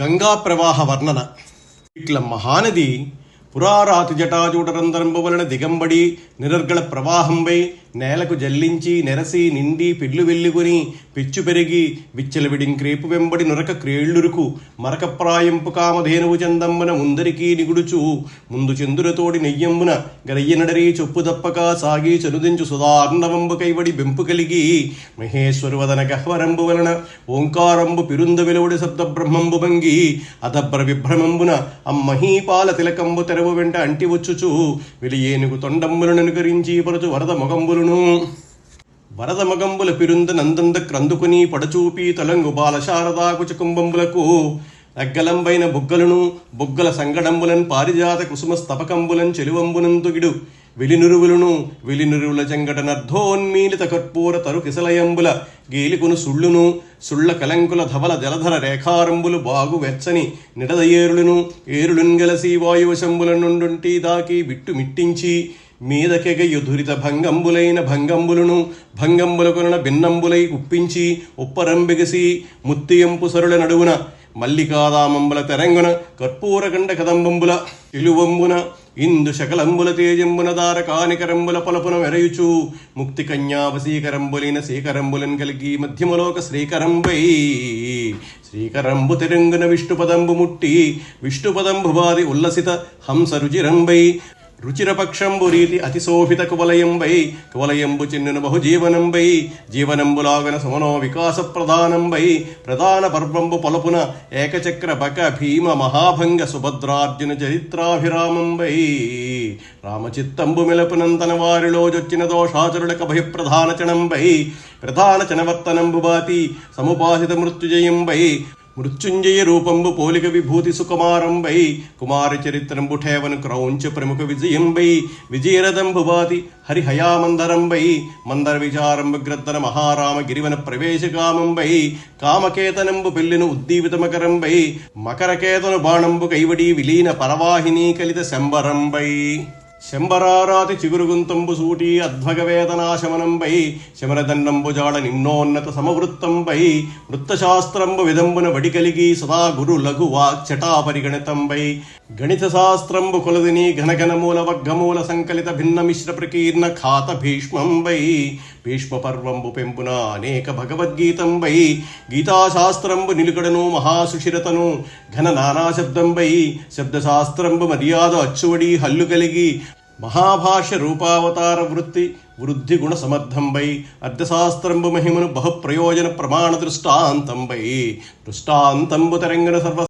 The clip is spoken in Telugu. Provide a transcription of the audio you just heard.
గంగా ప్రవాహ వర్ణన. ఇట్ల మహానది పురారాతి జటాజూటరంధ్రంబు వలన దిగంబడి నిరర్గళ ప్రవాహంపై నేలకు జల్లించి నెరసి నిండి పిడ్లు వెల్లుకొని పిచ్చు పెరిగి విచ్చలవిడింక్రేపు వెంబడి నురక క్రేళ్ళురుకు మరకప్రాయంపు కామధేనువు చందమ్మున ముందరికీ నిగుడుచు. ముందు చందురతోడి నెయ్యమ్మున గరయ్యనడరీ చొప్పు దప్పక సాగి చనుదించు సుధార్ణవంబు కైవడి బెంపు కలిగి. మహేశ్వరువదన గహ్వరంబు వలన ఓంకారంబు పిరుంద వెలువడి శబ్ద బ్రహ్మంబు భంగి. అదభ్ర విభ్రమంబున అమ్మహీపాల తిలకంబు తెరవు వెంట అంటి వచ్చుచు. వెలియేనుగు తొండంబులను అనుకరించి పరచు వరద మొగంబులను వరద మగంబుల పిరుంద నందంద క్రందుకుని పడచూపి తలంగు బాల శారదా కుచకుంబంబులకు అగ్గలంబైన బుగ్గలను బుగ్గల సంగడంబులన్ పారిజాత కుసుమ స్తపకంబులన్ చెలువంబునంతుగిడు వెలినురువులను వెలినురువుల చెంగట నర్ధోన్మీలిత కర్పూర తరు కిసలయంబుల గేలికును సుళ్ళును సుళ్ళ కలంకుల ధవల జలధర రేఖారంబులు బాగు వెచ్చని నిడదయేరులను ఏరులున్ గలసి వాయువశంబుల నుండుంటి దాకి బిట్టు మిట్టించి మీదకెగయు ధురిత భంగంబులైన భంగంబులను భంగంబులకున భిన్నంబులై ఉప్పించి ఉప్పరంబిగసి ముత్తియంపు సరుల నడువున మల్లికాదామంబుల తెరంగున కర్పూరగండ కదంబంబుల ఇలువంబున ఇందు శకలంబుల తేజంబున దార కానికరంబుల పలపున మెరయుచు ముక్తి కన్యావశీకరంబులైన శ్రీకరంబులన్ కలిగి మధ్యమలోక శ్రీకరంబై శ్రీకరంబు తెరంగున విష్ణుపదంబు ముట్టి విష్ణుపదంబు వారి ఉల్లసిత హంస రుచిరంబై రుచిరపక్షంబు రీతి అతిశోభిత కువలయంబై కువలయంబు చిన్నున బహుజీవనంబై జీవనంబులాగన సమనో వికాస ప్రధానంబై ప్రధాన పర్వంబు పలుపున ఏకచక్ర బక భీమ మహాభంగ సుభద్రార్జున చరిత్రాభిరామంబై. రామచిత్తంబు మెలపునంతన వారిలో జొచ్చిన దోషాచరుడక భయప్రధాన చణంబై ప్రధాన చనవర్తనంబు బాతి సముపాసిత మృత్యుజయంబై మృత్యుంజయ రూపంబు పోలిక విభూతి సుకుమారంబై కుమార చరిత్రంబు ఠేవను క్రౌంచ ప్రముఖ విజయంబై విజయరథంబువాతి హరిహయామందరంబై మందర విచారంబు గ్రద్దన మహారామ గిరివన ప్రవేశకామంబై కామకేతనంబు పెళ్ళిన ఉద్దీవితమకరంబై మకరకేతను బాణంబు కైవడి విలీన పరవాహిని కలిత శంబరంబై. శంబరారాతి చిగురుగుంతంబు సూటి అధ్వగవేదనాశమనంబై శమరదండంబు జాడ నిమ్నోన్నత సమవృత్తంబై వృత్తశాస్త్రంబు విదంబున వడి కలిగి సదా గురు లఘు వాక్చటా పరిగణితంబై గణిత శాస్త్రంబు కొలదిని ఘనఘనమూల వర్గమూల సంకలిత భిన్న మిశ్ర ప్రకీర్ణ ఖాత భీష్మంబై భీష్మపర్వంబు పెంపున అనేక భగవద్గీతంబై గీతాశాస్త్రంబు నిలుకడను మహాసుషిరతను ఘన నానాశబ్దంబై శబ్దశాస్త్రంబు మర్యాద అచ్చువడి హల్లు కలిగి మహాభాష రూపావతార వృత్తి వృద్ధి గుణ సమర్థంబై అర్థశాస్త్రంబు మహిమను బహుప్రయోజన ప్రమాణ దృష్టాంతంబై దృష్టాంతంబు తరంగన సర్వ